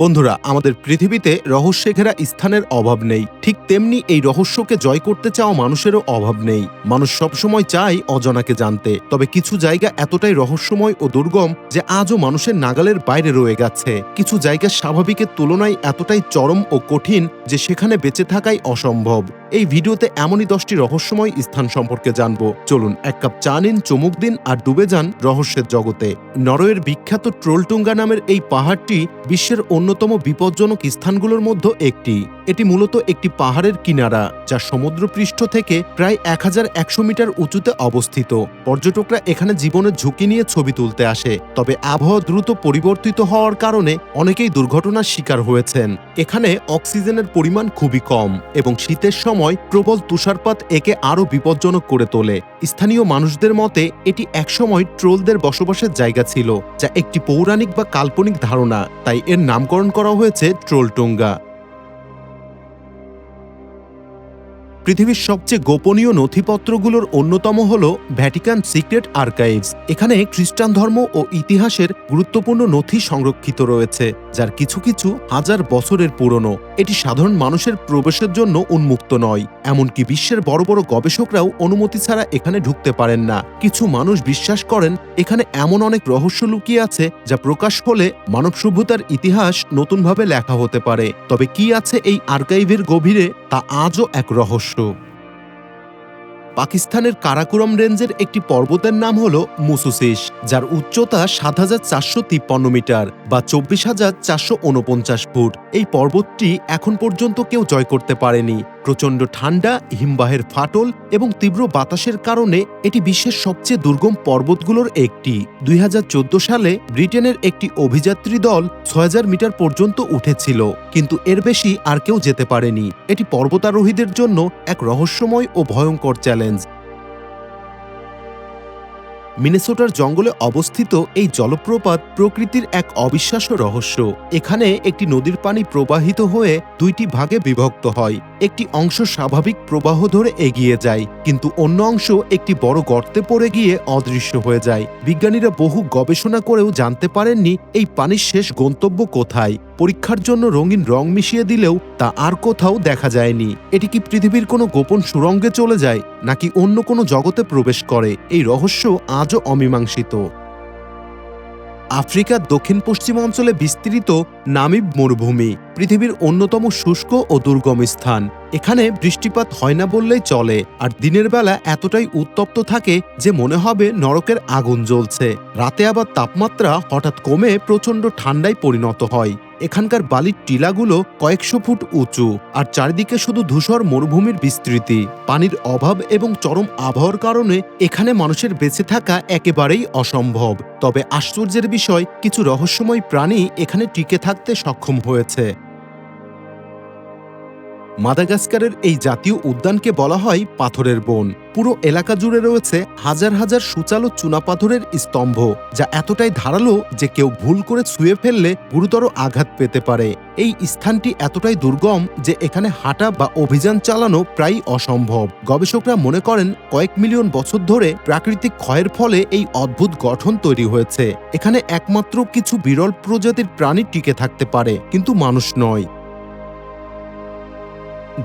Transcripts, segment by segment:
বন্ধুরা, আমাদের পৃথিবীতে রহস্যে ঘেরা স্থানের অভাব নেই। ঠিক তেমনি এই রহস্যকে জয় করতে চাওয়া মানুষেরও অভাব নেই। মানুষ সবসময় চায় অজানাকে জানতে। তবে কিছু জায়গা এতটাই রহস্যময় ও দুর্গম যে আজও মানুষের নাগালের বাইরে রয়ে গেছে। কিছু জায়গা স্বাভাবিকের তুলনায় এতটাই চরম ও কঠিন যে সেখানে বেঁচে থাকাই অসম্ভব। এই ভিডিওতে এমনই দশটি রহস্যময় স্থান সম্পর্কে জানব। চলুন, এক কাপ চা নিন, চমুক দিন আর ডুবে যান রহস্যের জগতে। নরওয়ের বিখ্যাত ট্রোলটুঙ্গা নামের এই পাহাড়টি বিশ্বের অন্যতম বিপজ্জনক স্থানগুলোর মধ্যে একটি। এটি মূলত একটি পাহাড়ের কিনারা, যা সমুদ্রপৃষ্ঠ থেকে প্রায় এক হাজার একশো মিটার উঁচুতে অবস্থিত। পর্যটকরা এখানে জীবনের ঝুঁকি নিয়ে ছবি তুলতে আসে, তবে আবহাওয়া দ্রুত পরিবর্তিত হওয়ার কারণে অনেকেই দুর্ঘটনার শিকার হয়েছেন। এখানে অক্সিজেনের পরিমাণ খুবই কম এবং শীতের সময় প্রবল তুষারপাত একে আরও বিপজ্জনক করে তোলে। স্থানীয় মানুষদের মতে, এটি একসময় ট্রোলদের বসবাসের জায়গা ছিল, যা একটি পৌরাণিক বা কাল্পনিক ধারণা, তাই এর নামকরণ করা হয়েছে ট্রোলটুঙ্গা। পৃথিবীর সবচেয়ে গোপনীয় নথিপত্রগুলোর অন্যতম হল ভ্যাটিকান সিক্রেট আর্কাইভস। এখানে খ্রিস্টান ধর্ম ও ইতিহাসের গুরুত্বপূর্ণ নথি সংরক্ষিত রয়েছে, যার কিছু কিছু হাজার বছরের পুরনো। এটি সাধারণ মানুষের প্রবেশের জন্য উন্মুক্ত নয়, এমনকি বিশ্বের বড় বড় গবেষকরাও অনুমতি ছাড়া এখানে ঢুকতে পারেন না। কিছু মানুষ বিশ্বাস করেন, এখানে এমন অনেক রহস্য লুকিয়ে আছে যা প্রকাশ হলে মানব সভ্যতার ইতিহাস নতুনভাবে লেখা হতে পারে। তবে কি আছে এই আর্কাইভের গভীরে? তা আজও এক রহস্য। পাকিস্তানের কারাকুরম রেঞ্জের একটি পর্বতের নাম হল মুসুসিস, যার উচ্চতা সাত হাজার চারশো তিপ্পান্ন মিটার বা চব্বিশ হাজার চারশো উনপঞ্চাশ ফুট। এই পর্বতটি এখন পর্যন্ত কেউ জয় করতে পারেনি। প্রচণ্ড ঠান্ডা হিমবাহের ফাটল এবং তীব্র বাতাসের কারণে এটি বিশ্বের সবচেয়ে দুর্গম পর্বতগুলোর একটি। দুই হাজার চোদ্দ সালে ব্রিটেনের একটি অভিযাত্রী দল ছয় হাজার মিটার পর্যন্ত উঠেছিল, কিন্তু এর বেশি আর কেউ যেতে পারেনি। এটি পর্বতারোহীদের জন্য এক রহস্যময় ও ভয়ঙ্কর চ্যালেঞ্জ। মিনেসোটার জঙ্গলে অবস্থিত এই জলপ্রপাত প্রকৃতির এক অবিশ্বাস্য রহস্য। এখানে একটি নদীর পানি প্রবাহিত হয়ে দুইটি ভাগে বিভক্ত হয়। একটি অংশ স্বাভাবিক প্রবাহ ধরে এগিয়ে যায়, কিন্তু অন্য অংশ একটি বড় গর্তে পড়ে গিয়ে অদৃশ্য হয়ে যায়। বিজ্ঞানীরা বহু গবেষণা করেও জানতে পারেননি এই পানির শেষ গন্তব্য কোথায়। পরীক্ষার জন্য রঙিন রং মিশিয়ে দিলেও তা আর কোথাও দেখা যায়নি। এটি কি পৃথিবীর কোনো গোপন সুরঙ্গে চলে যায়, নাকি অন্য কোনো জগতে প্রবেশ করে? এই রহস্য আজও অমীমাংসিত। আফ্রিকার দক্ষিণ পশ্চিম অঞ্চলে বিস্তৃত নামিব মরুভূমি, পৃথিবীর অন্যতম শুষ্ক ও দুর্গম স্থান। এখানে বৃষ্টিপাত হয় না বললেই চলে, আর দিনের বেলা এতটাই উত্তপ্ত থাকে যে মনে হবে নরকের আগুন জ্বলছে। রাতে আবার তাপমাত্রা হঠাৎ কমে প্রচণ্ড ঠান্ডায় পরিণত হয়। এখানকার বালির টিলাগুলো কয়েকশো ফুট উঁচু আর চারিদিকে শুধু ধূসর মরুভূমির বিস্তৃতি। পানির অভাব এবং চরম আবহাওয়ার কারণে এখানে মানুষের বেঁচে থাকা একেবারেই অসম্ভব। তবে আশ্চর্যের বিষয়, কিছু রহস্যময় প্রাণী এখানে টিকে থাকতে সক্ষম হয়েছে। মাদাগাস্কারের এই জাতীয় উদ্যানকে বলা হয় পাথরের বন। পুরো এলাকা জুড়ে রয়েছে হাজার হাজার সুচালো চুনাপাথরের স্তম্ভ, যা এতটাই ধারালো যে কেউ ভুল করে ছুঁয়ে ফেললে গুরুতর আঘাত পেতে পারে। এই স্থানটি এতটাই দুর্গম যে এখানে হাঁটা বা অভিযান চালানো প্রায় অসম্ভব। গবেষকরা মনে করেন, কয়েক মিলিয়ন বছর ধরে প্রাকৃতিক ক্ষয়ের ফলে এই অদ্ভুত গঠন তৈরি হয়েছে। এখানে একমাত্র কিছু বিরল প্রজাতির প্রাণী টিকে থাকতে পারে, কিন্তু মানুষ নয়।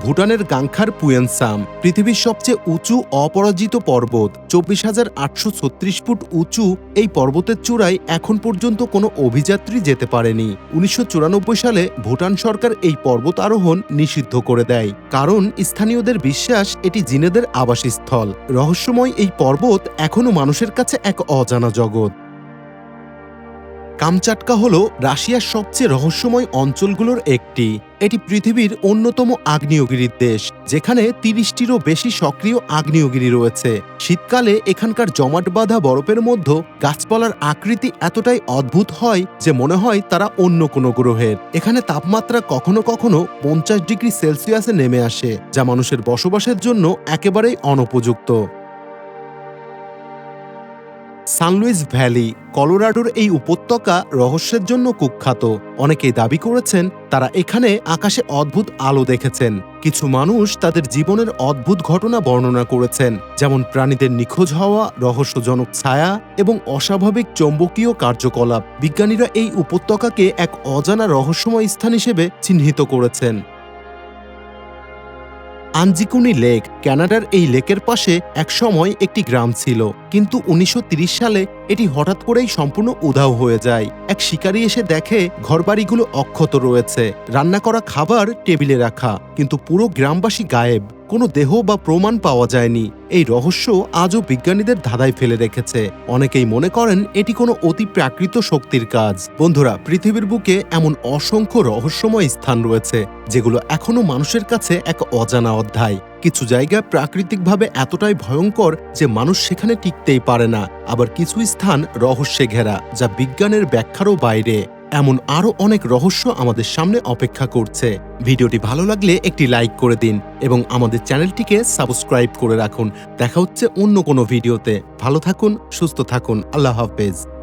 ভুটানের গাংখার পুয়েনসাম, পৃথিবীর সবচেয়ে উঁচু অপরাজিত পর্বত। চব্বিশ হাজার আটশো ছত্রিশ ফুট উঁচু এই পর্বতের চূড়ায় এখন পর্যন্ত কোনো অভিযাত্রী যেতে পারেনি। উনিশশো চুরানব্বই সালে ভুটান সরকার এই পর্বত আরোহণ নিষিদ্ধ করে দেয়। কারণ স্থানীয়দের বিশ্বাস এটি জিনেদের আবাসস্থল। রহস্যময় এই পর্বত এখনও মানুষের কাছে এক অজানা জগৎ। কামচাটকা হল রাশিয়ার সবচেয়ে রহস্যময় অঞ্চলগুলোর একটি। এটি পৃথিবীর অন্যতম আগ্নেয়গিরির দেশ, যেখানে তিরিশটিরও বেশি সক্রিয় আগ্নেয়গিরি রয়েছে। শীতকালে এখানকার জমাট বাঁধা বরফের মধ্যে গাছপালার আকৃতি এতটাই অদ্ভুত হয় যে মনে হয় তারা অন্য কোনো গ্রহের। এখানে তাপমাত্রা কখনো কখনো পঞ্চাশ ডিগ্রি সেলসিয়াসে নেমে আসে, যা মানুষের বসবাসের জন্য একেবারেই অনুপযুক্ত। সান লুইস ভ্যালি, কলোরাডোর এই উপত্যকা রহস্যের জন্য কুখ্যাত। অনেকেই দাবি করেছেন তারা এখানে আকাশে অদ্ভুত আলো দেখেছেন। কিছু মানুষ তাদের জীবনের অদ্ভুত ঘটনা বর্ণনা করেছেন, যেমন প্রাণীদের নিখোঁজ হওয়া, রহস্যজনক ছায়া এবং অস্বাভাবিক চৌম্বকীয় কার্যকলাপ। বিজ্ঞানীরা এই উপত্যকাকে এক অজানা রহস্যময় স্থান হিসেবে চিহ্নিত করেছেন। আঞ্জিকুনি লেক কানাডার এই লেকের পাশে একসময় একটি গ্রাম ছিল। কিন্তু উনিশশো সালে এটি হঠাৎ করেই সম্পূর্ণ উধাও হয়ে যায়। এক শিকারী এসে দেখে ঘরবাড়িগুলো অক্ষত রয়েছে। রান্না করা খাবার টেবিলে রাখা, কিন্তু পুরো গ্রামবাসী গায়েব। কোনো দেহ বা প্রমাণ পাওয়া যায়নি। এই রহস্য আজও বিজ্ঞানীদের ধাঁধায় ফেলে রেখেছে। অনেকেই মনে করেন এটি কোনো অতি প্রাকৃত শক্তির কাজ। বন্ধুরা, পৃথিবীর বুকে এমন অসংখ্য রহস্যময় স্থান রয়েছে, যেগুলো এখনও মানুষের কাছে এক অজানা অধ্যায়। কিছু জায়গা প্রাকৃতিকভাবে এতটাই ভয়ঙ্কর যে মানুষ সেখানে টিকতেই পারে না। আবার কিছু স্থান রহস্যে ঘেরা, যা বিজ্ঞানের ব্যাখ্যারও বাইরে। এমন আরও অনেক রহস্য আমাদের সামনে অপেক্ষা করছে। ভিডিওটি ভালো লাগলে একটি লাইক করে দিন এবং আমাদের চ্যানেলটিকে সাবস্ক্রাইব করে রাখুন। দেখা হচ্ছে অন্য কোনো ভিডিওতে। ভালো থাকুন, সুস্থ থাকুন। আল্লাহ হাফেজ।